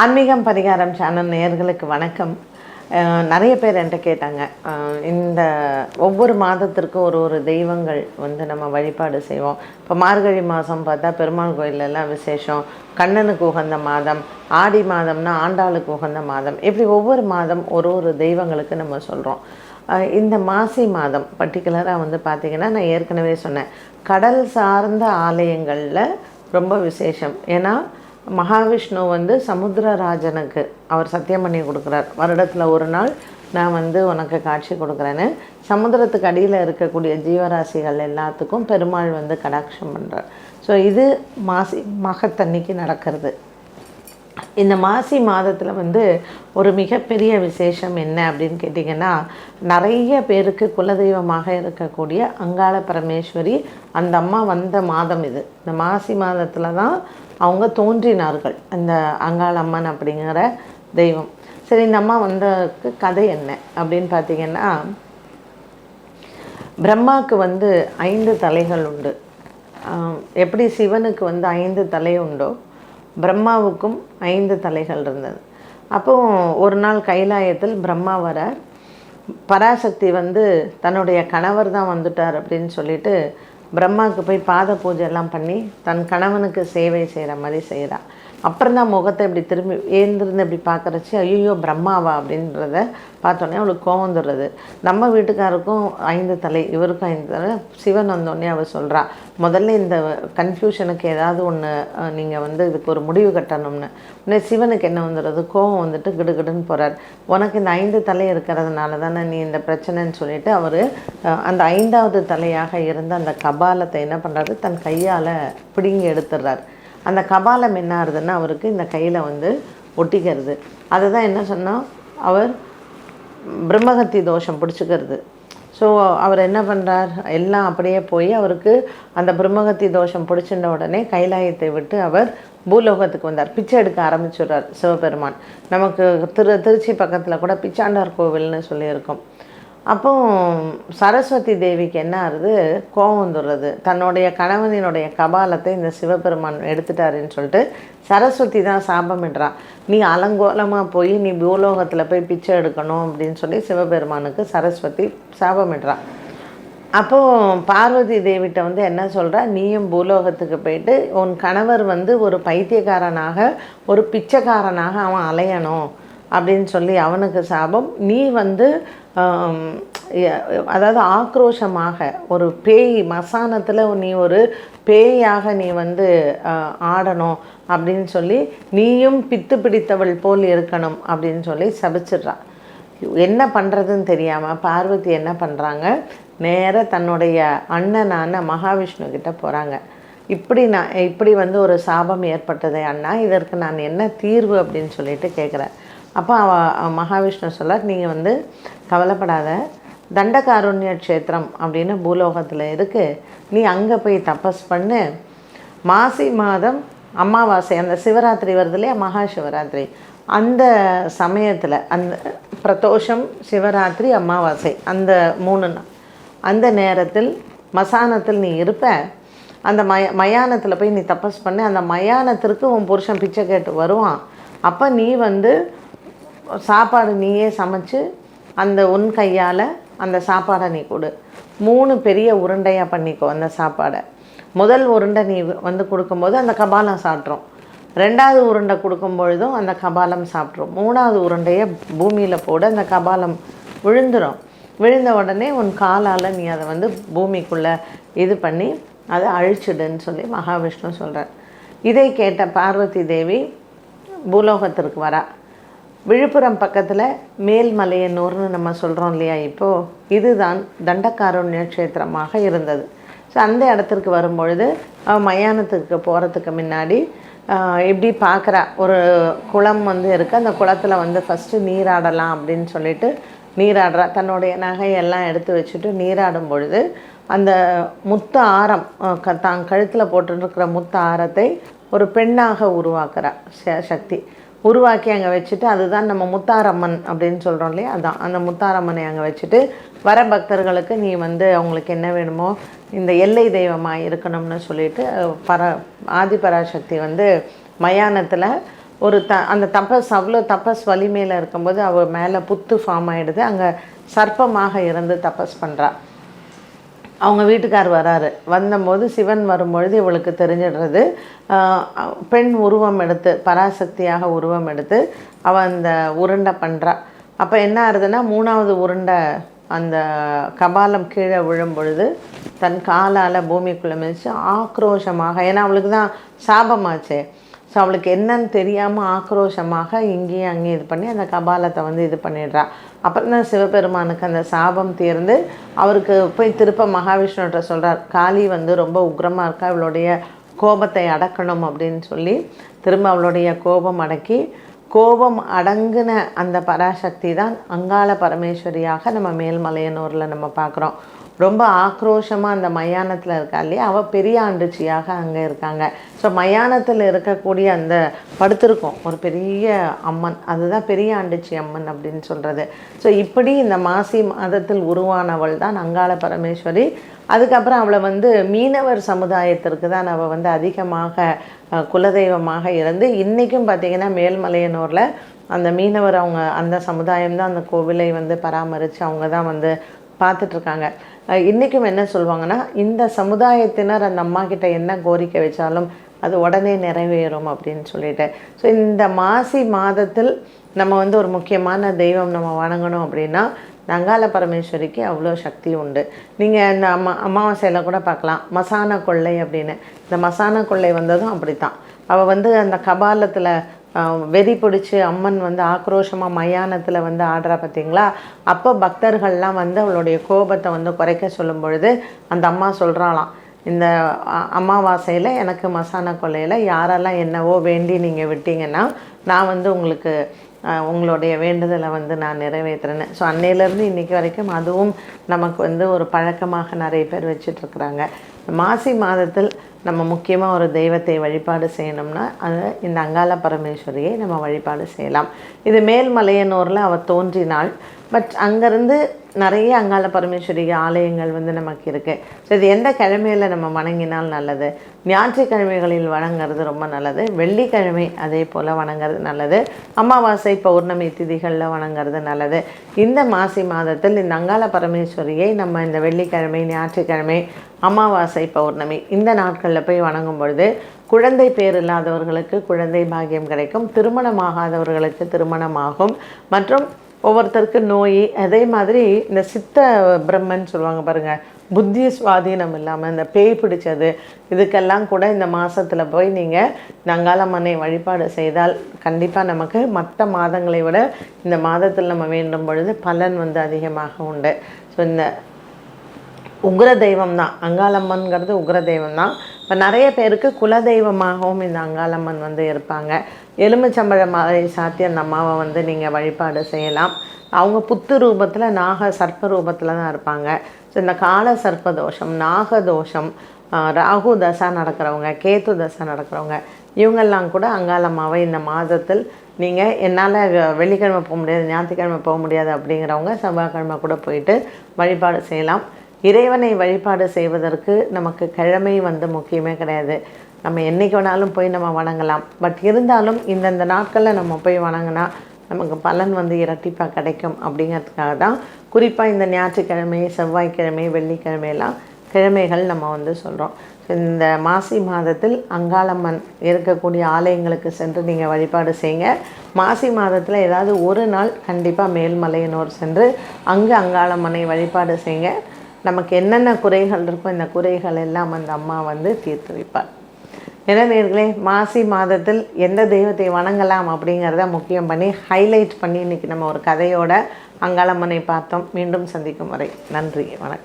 ஆன்மீகம் பரிகாரம் சேனல் நேயர்களுக்கு வணக்கம். நிறைய பேர் என்கிட்ட கேட்டாங்க. இந்த ஒவ்வொரு மாதத்திற்கும் ஒரு ஒரு தெய்வங்கள் வந்து நம்ம வழிபாடு செய்வோம். இப்போ மார்கழி மாதம் பார்த்தா பெருமாள் கோயிலெல்லாம் விசேஷம். கண்ணனுக்கு உகந்த மாதம் ஆடி மாதம்னா ஆண்டாளுக்கு உகந்த மாதம். இப்படி ஒவ்வொரு மாதம் ஒரு ஒரு தெய்வங்களுக்கு நம்ம சொல்கிறோம் இந்த மாசி மாதம் பர்டிகுலராக வந்து பார்த்திங்கன்னா நான் ஏற்கனவே சொன்னேன். கடல் சார்ந்த ஆலயங்களில் ரொம்ப விசேஷம். ஏன்னா மகாவிஷ்ணு வந்து சமுத்திரராஜனுக்கு அவர் சத்தியம் பண்ணி கொடுக்குறார். வருடத்தில் ஒரு நாள் நான் வந்து உனக்கு காட்சி கொடுக்குறேன்னு சமுத்திரத்துக்கு அடியில் இருக்கக்கூடிய ஜீவராசிகள் எல்லாத்துக்கும் பெருமாள் வந்து கடாட்சம் பண்ணுறார் ஸோ இது மாசி மகத்தன்னைக்கு நடக்கிறது. இந்த மாசி மாதத்தில் வந்து ஒரு மிகப்பெரிய விசேஷம் என்ன அப்படின்னு கேட்டிங்கன்னா நிறைய பேருக்கு குலதெய்வமாக இருக்கக்கூடிய அங்காள பரமேஸ்வரி அந்த அம்மா வந்த மாதம் இது. இந்த மாசி மாதத்தில் தான் அவங்க தோன்றினார்கள் அந்த அங்காள அம்மன் அப்படிங்கிற தெய்வம். சரி இந்த அம்மா வந்ததுக்கு கதை என்ன அப்படின்னு பார்த்தீங்கன்னா பிரம்மாவுக்கு வந்து ஐந்து தலைகள் உண்டு. எப்படி சிவனுக்கு வந்து ஐந்து தலை உண்டோ பிரம்மாவுக்கும் ஐந்து தலைகள் இருந்தது. அப்போ ஒரு நாள் கைலாயத்தில் பிரம்மா வரார். பராசக்தி வந்து தன்னுடைய கணவர் தான் வந்துட்டார் அப்படின்னு சொல்லிட்டு பிரம்மாவுக்கு போய் பாத பூஜை எல்லாம் பண்ணி தன் கணவனுக்கு சேவை செய்கிற மாதிரி செய்கிறா அப்புறம் தான் முகத்தை இப்படி திரும்பி ஏந்திருந்து இப்படி பார்க்குறச்சு ஐயோ பிரம்மாவா அப்படின்றத பார்த்தோன்னே அவளுக்கு கோவம் தருது நம்ம வீட்டுக்காருக்கும் ஐந்து தலை இவருக்கும் ஐந்து தலை. சிவன் வந்தோடனே அவள் சொல்கிறா முதல்ல இந்த கன்ஃபியூஷனுக்கு ஏதாவது ஒன்று நீங்கள் வந்து இதுக்கு ஒரு முடிவு கட்டணும்னு. உடனே சிவனுக்கு என்ன வந்துடுறது கோவம் வந்துட்டு கிடுகிடுன்னு போகிறார் உனக்கு இந்த ஐந்து தலை இருக்கிறதுனால தானே நீ இந்த பிரச்சனைன்னு சொல்லிட்டு அவர் அந்த ஐந்தாவது தலையாக இருந்த அந்த கபாலத்தை என்ன பண்ணுறாரு தன் கையால் பிடுங்கி எடுத்துடுறார். அந்த கபாலம் என்ன ஆகுதுன்னா அவருக்கு இந்த கையில் வந்து ஒட்டிக்கிறது. அதை தான் என்ன சொன்னால் அவர் பிரம்மகத்தி தோஷம் பிடிச்சிக்கிறது. ஸோ அவர் என்ன பண்ணுறார் எல்லாம் அப்படியே போய் அவருக்கு அந்த பிரம்மகத்தி தோஷம் பிடிச்சிருந்த உடனே கைலாயத்தை விட்டு அவர் பூலோகத்துக்கு வந்தார். பிச்சை எடுக்க ஆரம்பிச்சுடுறார் சிவபெருமான். நமக்கு திரு திருச்சி பக்கத்தில் கூட பிச்சாண்டார் கோவில்னு சொல்லியிருக்கோம். அப்போ சரஸ்வதி தேவிக்கு என்ன ஆகுது கோபம் வந்துடுறது. தன்னுடைய கணவனினுடைய கபாலத்தை இந்த சிவபெருமான் எடுத்துட்டாருன்னு சொல்லிட்டு சரஸ்வதி தான் சாபமிடுறான் நீ அலங்கோலமாக போய் நீ பூலோகத்தில் போய் பிச்சை எடுக்கணும் அப்படின்னு சொல்லி சிவபெருமானுக்கு சரஸ்வதி சாபமிடுறா அப்போது பார்வதி தேவிட்ட வந்து என்ன சொல்கிறா நீயும் பூலோகத்துக்கு போயிட்டு உன் கணவர் வந்து ஒரு பைத்தியக்காரனாக ஒரு பிச்சைக்காரனாக அவன் அலையணும் அப்படின்னு சொல்லி அவனுக்கு சாபம். நீ வந்து அதாவது ஆக்ரோஷமாக ஒரு பேய் மசானத்தில் நீ ஒரு பேயாக நீ வந்து ஆடணும் அப்படின்னு சொல்லி நீயும் பித்து பிடித்தவள் போல் இருக்கணும் அப்படின்னு சொல்லி சபிச்சிட்றான் என்ன பண்ணுறதுன்னு தெரியாமல் பார்வதி என்ன பண்ணுறாங்க நேராக தன்னுடைய அண்ணனான மகாவிஷ்ணு கிட்ட போகிறாங்க இப்படி நான் இப்படி வந்து ஒரு சாபம் ஏற்பட்டதே அண்ணா இதற்கு நான் என்ன தீர்வு அப்படின்னு சொல்லிட்டு கேட்குறேன் அப்போ அவ மகாவிஷ்ணு சொல்லார் நீங்கள் வந்து கவலைப்படாத தண்டகாருண்ய க்ஷேத்திரம் அப்படின்னு பூலோகத்தில் இருக்குது நீ அங்கே போய் தபஸ் பண்ணு. மாசி மாதம் அமாவாசை அந்த சிவராத்திரி வருது இல்லையா மகா சிவராத்திரி அந்த சமயத்தில் அந்த பிரதோஷம் சிவராத்திரி அமாவாசை அந்த மூணு நாள் அந்த நேரத்தில் மசானத்தில் நீ இருப்ப அந்த மய மயானத்தில் போய் நீ தபஸ் பண்ண அந்த மயானத்திற்கு உன் புருஷன் பிச்சை கேட்டு வருவான். அப்போ நீ வந்து சாப்பாடு நீயே சமைச்சு அந்த உன் கையால் அந்த சாப்பாடை நீ கொடு. மூணு பெரிய உருண்டையாக பண்ணிக்கோ அந்த சாப்பாடை. முதல் உருண்டை நீ வந்து கொடுக்கும்போது அந்த கபாலம் சாப்பிட்ரும். ரெண்டாவது உருண்டை கொடுக்கும் பொழுதும் அந்த கபாலம் சாப்பிட்ரும். மூணாவது உருண்டையை பூமியில் போட அந்த கபாலம் விழுந்துடும் விழுந்த உடனே உன் காலால் நீ அதை வந்து பூமிக்குள்ளே இது பண்ணி அதை அழிச்சிடுன்னு சொல்லி மகாவிஷ்ணு சொல்கிறார் இதை கேட்ட பார்வதி தேவி பூலோகத்திற்கு வரா. விழுப்புரம் பக்கத்தில் மேல்மலையனூர்னு நம்ம சொல்கிறோம் இல்லையா இப்போது இதுதான் தண்டக்காரண்ய க்ஷேத்திரமாக இருந்தது. ஸோ அந்த இடத்திற்கு வரும்பொழுது அவ மயானத்துக்கு போகிறதுக்கு முன்னாடி இப்படி பார்க்குறா? ஒரு குளம் வந்து இருக்குது அந்த குளத்தில் வந்து ஃபஸ்ட்டு நீராடலாம் அப்படின்னு சொல்லிட்டு நீராடுறா. தன்னுடைய நகையெல்லாம் எடுத்து வச்சுட்டு நீராடும் பொழுது அந்த முத்த ஆரம் க தான் கழுத்தில் போட்டுருக்கிற முத்த ஆரத்தை ஒரு பெண்ணாக உருவாக்குறா ச- சக்தி. உருவாக்கி அங்கே வச்சுட்டு அதுதான் நம்ம முத்தாரம்மன் அப்படின்னு சொல்கிறோம் இல்லையா? அதான். அந்த முத்தாரம்மனை அங்கே வச்சுட்டு வர பக்தர்களுக்கு நீ வந்து அவங்களுக்கு என்ன வேணுமோ இந்த எல்லை தெய்வமாக இருக்கணும்னு சொல்லிட்டு பர பர ஆதிபராசக்தி வந்து மயானத்தில் ஒரு த அந்த தபஸ் அவ்வளோ தபஸ் வலிமையில் இருக்கும்போது அவள் மேலே புத்து ஃபார்ம் ஆகிடுது அங்கே சர்ப்பமாக இருந்து தபஸ் பண்ணுறா அவங்க வீட்டுக்கார் வராரு. வந்தபோது சிவன் வரும்பொழுது இவளுக்கு தெரிஞ்சிடுறது. பெண் உருவம் எடுத்து பராசக்தியாக உருவம் எடுத்து அவள் அந்த உருண்டை பண்ணுறா அப்போ என்ன ஆகுதுன்னா மூணாவது உருண்டை அந்த கபாலம் கீழே விழும் பொழுது தன் காலால் பூமிக்குள்ளே மிதிச்சு ஆக்ரோஷமாக ஏன்னா அவளுக்கு தான் சாபமாச்சே. ஸோ அவளுக்கு என்னன்னு தெரியாமல் ஆக்ரோஷமாக இங்கேயும் அங்கேயும் இது பண்ணி அந்த கபாலத்தை வந்து இது பண்ணிடுறா. அப்புறம் தான் சிவபெருமானுக்கு அந்த சாபம் தீர்ந்து அவருக்கு போய் திருப்ப மகாவிஷ்ணுகிட்ட சொல்கிறார் காளி வந்து ரொம்ப உக்ரமாக இருக்கா? அவளுடைய கோபத்தை அடக்கணும் அப்படின்னு சொல்லி திரும்ப அவளுடைய கோபம் அடக்கி கோபம் அடங்கின அந்த பராசக்தி தான் அங்காள பரமேஸ்வரியாக நம்ம மேல்மலையனூரில் நம்ம பார்க்குறோம். ரொம்ப ஆக்ரோஷமாக அந்த மயானத்தில் இருக்கா இல்லையா? அவள் பெரிய ஆண்டுச்சியாக அங்கே இருக்காங்க. ஸோ மயானத்தில் இருக்கக்கூடிய அந்த படுத்திருக்கோம். ஒரு பெரிய அம்மன். அதுதான் பெரிய ஆண்டுச்சி அம்மன் அப்படின்னு சொல்கிறது ஸோ இப்படி இந்த மாசி மாதத்தில் உருவானவள் தான் அங்காள பரமேஸ்வரி. அதுக்கப்புறம் அவளை வந்து மீனவர் சமுதாயத்திற்கு தான் அவள் வந்து அதிகமாக குலதெய்வமாக இருந்து இன்றைக்கும் பார்த்திங்கன்னா மேல்மலையனூரில் அந்த மீனவர் அவங்க அந்த சமுதாயம் தான் அந்த கோவிலை வந்து பராமரித்து அவங்க தான் வந்து பார்த்துட்ருக்காங்க இன்றைக்கும் என்ன சொல்லுவாங்கன்னா இந்த சமுதாயத்தினர் அந்த அம்மா கிட்ட என்ன கோரிக்கை வச்சாலும் அது உடனே நிறைவேறும் அப்படின்னு சொல்லிட்டு. ஸோ இந்த மாசி மாதத்தில் நம்ம வந்து ஒரு முக்கியமான தெய்வம் நம்ம வணங்கணும் அப்படின்னா நங்கால பரமேஸ்வரிக்கு அவ்வளோ சக்தி உண்டு. நீங்கள் இந்த அம்மா அமாவாசையில் கூட பார்க்கலாம். மசான கொள்ளை அப்படின்னு. இந்த மசான கொள்ளை வந்ததும் அப்படி தான் அவள் வந்து அந்த கபாலத்தில் வெறி பிடிச்சி அம்மன் வந்து ஆக்ரோஷமாக மயானத்தில் வந்து ஆடுறா பார்த்தீங்களா அப்போ பக்தர்கள்லாம் வந்து அவளுடைய கோபத்தை வந்து குறைக்க சொல்லும் பொழுது அந்த அம்மா சொல்கிறாளாம் இந்த அமாவாசையில் எனக்கு மசான கொலையில் யாரெல்லாம் என்னவோ வேண்டி நீங்கள் விட்டீங்கன்னா நான் வந்து உங்களுக்கு உங்களுடைய வேண்டுதலை வந்து நான் நிறைவேற்றுறேன் ஸோ அன்னையிலேருந்து இன்றைக்கி வரைக்கும் அதுவும் நமக்கு வந்து ஒரு பழக்கமாக நிறைய பேர் வச்சிட்ருக்குறாங்க மாசி மாதத்தில் நம்ம முக்கியமாக ஒரு தெய்வத்தை வழிபாடு செய்யணும்னா அது இந்த அங்காள பரமேஸ்வரியை நம்ம வழிபாடு செய்யலாம். இது மேல்மலையனூரில் அவள் தோன்றினாள். பட் அங்கேருந்து நிறைய அங்காள பரமேஸ்வரி ஆலயங்கள் வந்து நமக்கு இருக்குது ஸோ இது எந்த கிழமையில் நம்ம வணங்கினால் நல்லது? ஞாயிற்றுக்கிழமைகளில் வணங்குறது ரொம்ப நல்லது. வெள்ளிக்கிழமை அதே போல் வணங்குறது நல்லது. அமாவாசை பௌர்ணமி திதிகளில் வணங்குறது நல்லது. இந்த மாசி மாதத்தில் இந்த அங்காள பரமேஸ்வரியை நம்ம இந்த வெள்ளிக்கிழமை ஞாயிற்றுக்கிழமை அமாவாசை பௌர்ணமி இந்த நாட்களில் போய் வணங்கும் பொழுது குழந்தை பேர் இல்லாதவர்களுக்கு குழந்தை பாகியம் கிடைக்கும். திருமணமாகாதவர்களுக்கு திருமணமாகும். மற்றும் ஒவ்வொருத்தருக்கு நோய் அதே மாதிரி இந்த சித்த பிரம்மன் சொல்லுவாங்க பாருங்கள் புத்தி சுவாதீனம் இல்லாமல் இந்த பேய் பிடிச்சது இதுக்கெல்லாம் கூட இந்த மாதத்தில் போய் நீங்கள் நங்காளம்மனை வழிபாடு செய்தால் கண்டிப்பாக நமக்கு மற்ற மாதங்களை விட இந்த மாதத்தில் நம்ம வேண்டும் பொழுது பலன் வந்து அதிகமாக உண்டு. ஸோ இந்த உக்ர தெய்வம் தான் அங்காளம்மன்கிறது உக்ர தெய்வம் தான் இப்போ நிறைய பேருக்கு குலதெய்வமாகவும் இந்த அங்காளம்மன் வந்து இருப்பாங்க. எலுமிச்சம்பழ மாலை சாத்தி அந்த அம்மாவை வந்து நீங்கள் வழிபாடு செய்யலாம். அவங்க புத்து ரூபத்தில் நாக சர்ப்ப ரூபத்தில் தான் இருப்பாங்க. ஸோ இந்த கால சர்ப்ப தோஷம் நாக தோஷம் ராகு தசா நடக்கிறவங்க கேத்து தசா நடக்கிறவங்க இவங்கெல்லாம் கூட அங்காளம்மாவை இந்த மாதத்தில் நீங்கள் என்னால் வெள்ளிக்கிழமை போக முடியாது ஞாயிற்றுக்கிழமை போக முடியாது அப்படிங்கிறவங்க செவ்வாய்க்கிழமை கூட போயிட்டு வழிபாடு செய்யலாம். இறைவனை வழிபாடு செய்வதற்கு நமக்கு கிழமை வந்து முக்கியமே கிடையாது. நம்ம என்றைக்கு வேணாலும் போய் நம்ம வணங்கலாம். பட் இருந்தாலும் இந்தந்த நாட்களில் நம்ம போய் வணங்கினா நமக்கு பலன் வந்து இரட்டிப்பாக கிடைக்கும் அப்படிங்கிறதுக்காக தான் குறிப்பாக இந்த ஞாயிற்றுக்கிழமை செவ்வாய்க்கிழமை வெள்ளிக்கிழமையெல்லாம் கிழமைகள் நம்ம வந்து சொல்கிறோம் இந்த மாசி மாதத்தில் அங்காளம்மன் இருக்கக்கூடிய ஆலயங்களுக்கு சென்று நீங்கள் வழிபாடு செய்யுங்க. மாசி மாதத்தில் ஏதாவது ஒரு நாள் கண்டிப்பாக மேல்மலையனூர் சென்று அங்கே அங்காளம்மனை வழிபாடு செய்யுங்க. நமக்கு என்னென்ன குறைகள் இருக்கோ இந்த குறைகள் எல்லாம் அந்த அம்மா வந்து தீர்த்து வைப்பார் என்ன நேர்களே மாசி மாதத்தில் எந்த தெய்வத்தை வணங்கலாம் அப்படிங்கிறத முக்கியம் பண்ணி ஹைலைட் பண்ணி இன்றைக்கி நம்ம ஒரு கதையோட அங்காளம்மனை பார்த்தோம். மீண்டும் சந்திக்கும் வரை நன்றி வணக்கம்.